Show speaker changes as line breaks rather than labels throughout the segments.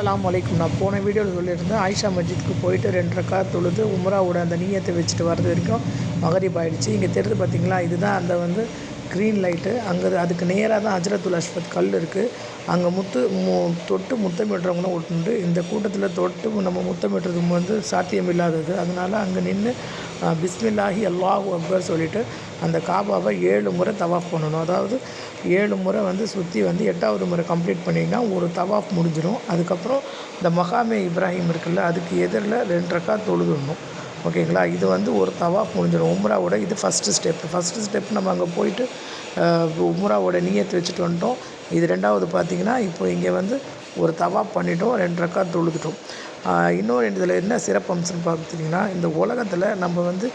அலாம் வலைக்கும் நான் போன வீடியோவில் சொல்லியிருந்தேன் ஆயிஷா மஸ்ஜித்துக்கு போயிட்டு ரெண்டு ரக்கா தொழுது உம்ராவோட அந்த நீயத்தை வச்சுட்டு வர்றது வரைக்கும் மகரிப் ஆயிடுச்சு. இங்கே தெரியுது பார்த்தீங்களா இதுதான் அந்த வந்து க்ரீன் லைட்டு அங்கே அதுக்கு நேராக தான் ஹஜ்ரத்துல் அஸ்பத் கல் இருக்குது அங்கே முத்து மு தொட்டு முத்தமிடுறவங்களும் ஒட்டுண்டு இந்த கூட்டத்தில் தொட்டு நம்ம முத்தமிடுறது வந்து சாத்தியம் இல்லாதது அதனால் அங்கே நின்று பிஸ்மில்லாஹி அல்லாஹு அக்பர் சொல்லிவிட்டு அந்த காபாவை ஏழு முறை தவாஃப் பண்ணணும். அதாவது ஏழு முறை வந்து சுற்றி வந்து எட்டாவது முறை கம்ப்ளீட் பண்ணிங்கன்னா ஒரு தவாஃப் முடிஞ்சிடும் அதுக்கப்புறம் இந்த மகாமே இப்ராஹிம் இருக்குல்ல அதுக்கு எதிரில் ரெண்டு ரக்கா தொழுதுடணும். ஓகேங்களா? இது வந்து ஒரு தவாஃப் முடிஞ்சிடும் உம்ராவோட இது ஃபஸ்ட்டு ஸ்டெப் ஃபஸ்ட்டு ஸ்டெப் நம்ம அங்கே போயிட்டு உம்ராவோட நீயத்து வச்சுட்டு வந்துட்டோம். இது ரெண்டாவது பார்த்திங்கன்னா இப்போ இங்கே வந்து ஒரு தவா பண்ணிட்டோம் ரெண்டு ரக்கா தொழுதுட்டோம். இன்னொரு இதில் என்ன சிறப்பு அம்சம்னு பார்த்திங்கன்னா இந்த உலகத்தில் நம்ம வந்து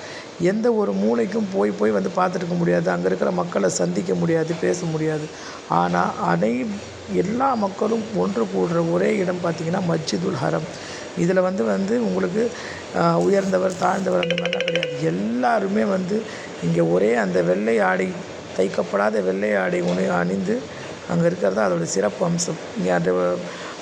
எந்த ஒரு மூலைக்கும் போய் போய் வந்து பார்த்துருக்க முடியாது. அங்கே இருக்கிற மக்களை சந்திக்க முடியாது பேச முடியாது. ஆனால் அனை எல்லா மக்களும் ஒன்று கூடுற ஒரே இடம் பார்த்திங்கன்னா மஸ்ஜிதுல் ஹரம். இதில் வந்து வந்து உங்களுக்கு உயர்ந்தவர் தாழ்ந்தவர் அந்த மாதிரிலாம் கிடையாது. எல்லாருமே வந்து இங்கே ஒரே அந்த வெள்ளை ஆடை தைக்கப்படாத வெள்ளை ஆடை உணி அணிந்து அங்கே இருக்கிறது தான் அதோடய சிறப்பு அம்சம். இங்கே அந்த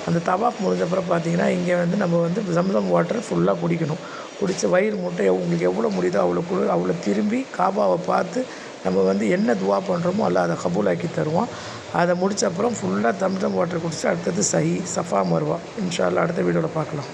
அந்த தவாஃப் முடிஞ்சப்பறம் பார்த்தீங்கன்னா இங்கே வந்து நம்ம வந்து சம்சம் வாட்டர் ஃபுல்லாக குடிக்கணும். குடித்து வயிறு முட்டை உங்களுக்கு எவ்வளோ முடியுதோ அவ்வளோ குழு அவ்வளோ திரும்பி காபாவை பார்த்து நம்ம வந்து என்ன துவா பண்ணுறோமோ அல்ல அதை கபூலாக்கி தருவோம். அதை முடித்த அப்புறம் ஃபுல்லாக தம்சம் வாட்டர் குடித்து அடுத்தது சஹி சஃபா மருவா. இன்ஷால்லா அடுத்த வீடியோவில் பார்க்கலாம்.